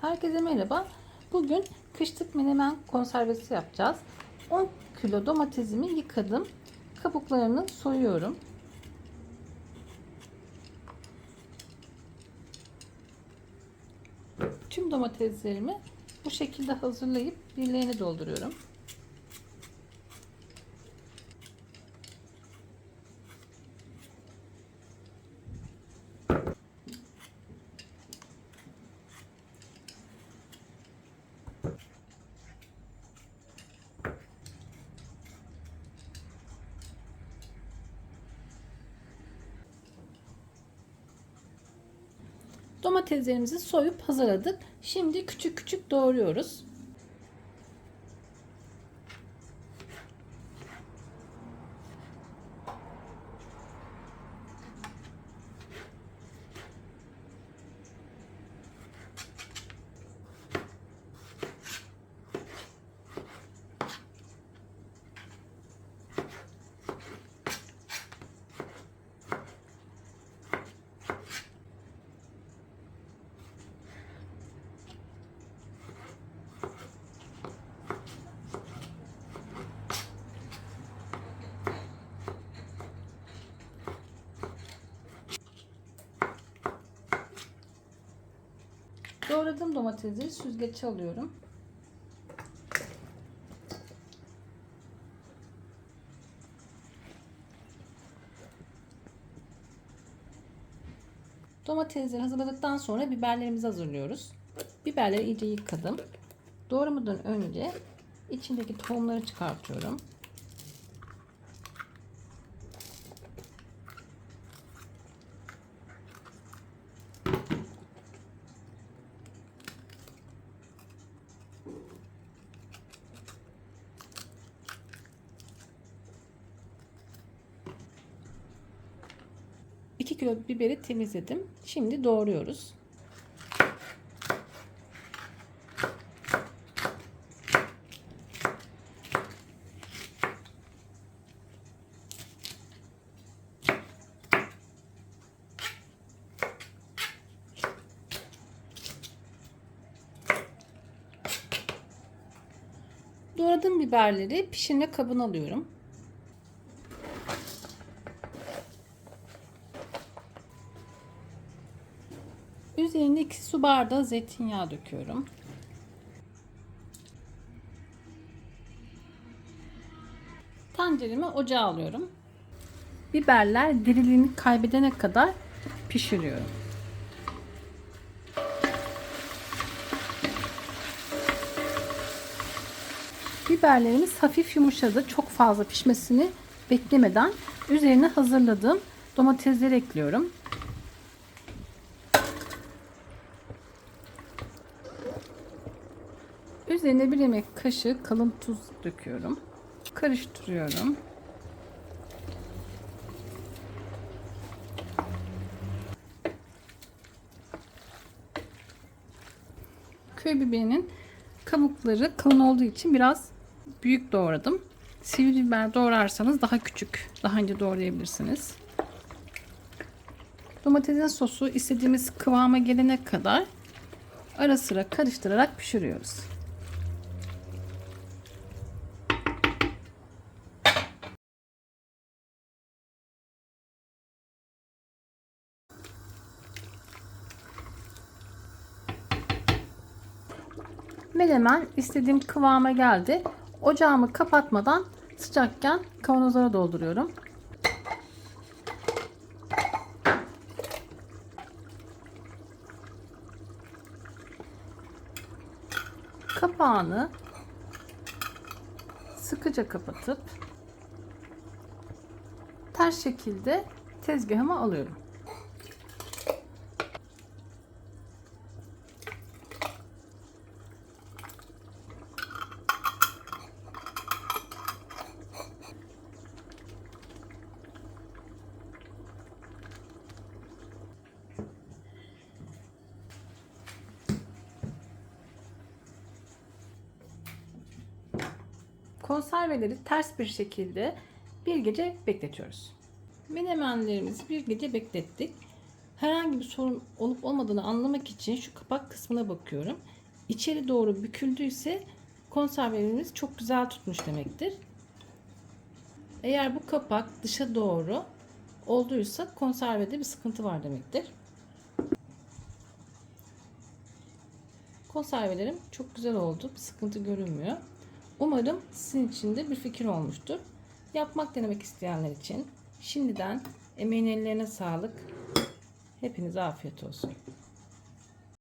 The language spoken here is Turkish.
Herkese merhaba. Bugün kışlık menemen konservesi yapacağız. 10 kilo domatesimi yıkadım. Kabuklarını soyuyorum. Tüm domateslerimi bu şekilde hazırlayıp birleğine dolduruyorum. Domateslerimizi soyup hazırladık. Şimdi küçük küçük doğruyoruz. Doğradığım domatesleri süzgeçe alıyorum. Domatesleri hazırladıktan sonra biberlerimizi hazırlıyoruz. Biberleri iyice yıkadım. Doğramadan önce içindeki tohumları çıkartıyorum. Kilo biberi temizledim. Şimdi doğruyoruz. Doğradığım biberleri pişirme kabına alıyorum. Üzerine 2 su bardağı zeytinyağı döküyorum. Tenceremi ocağa alıyorum. Biberler diriliğini kaybedene kadar pişiriyorum. Biberlerimiz hafif yumuşadı. Çok fazla pişmesini beklemeden üzerine hazırladığım domatesleri ekliyorum. Üzerine bir yemek kaşığı kalın tuz döküyorum. Karıştırıyorum. Köy biberinin kabukları kalın olduğu için biraz büyük doğradım. Sivri biber doğrarsanız daha küçük, daha ince doğrayabilirsiniz. Domatesin sosu istediğimiz kıvama gelene kadar ara sıra karıştırarak pişiriyoruz. Menemen istediğim kıvama geldi. Ocağımı kapatmadan sıcakken kavanozlara dolduruyorum. Kapağını sıkıca kapatıp ters şekilde tezgahıma alıyorum. Konserveleri ters bir şekilde bir gece bekletiyoruz. Menemenlerimizi bir gece beklettik. Herhangi bir sorun olup olmadığını anlamak için şu kapak kısmına bakıyorum. İçeri doğru büküldüyse konservelerimiz çok güzel tutmuş demektir. Eğer bu kapak dışa doğru olduysa konservede bir sıkıntı var demektir. Konservelerim çok güzel oldu. Bir sıkıntı görünmüyor. Umarım sizin için de bir fikir olmuştur. Yapmak denemek isteyenler için şimdiden emeğin ellerine sağlık. Hepinize afiyet olsun.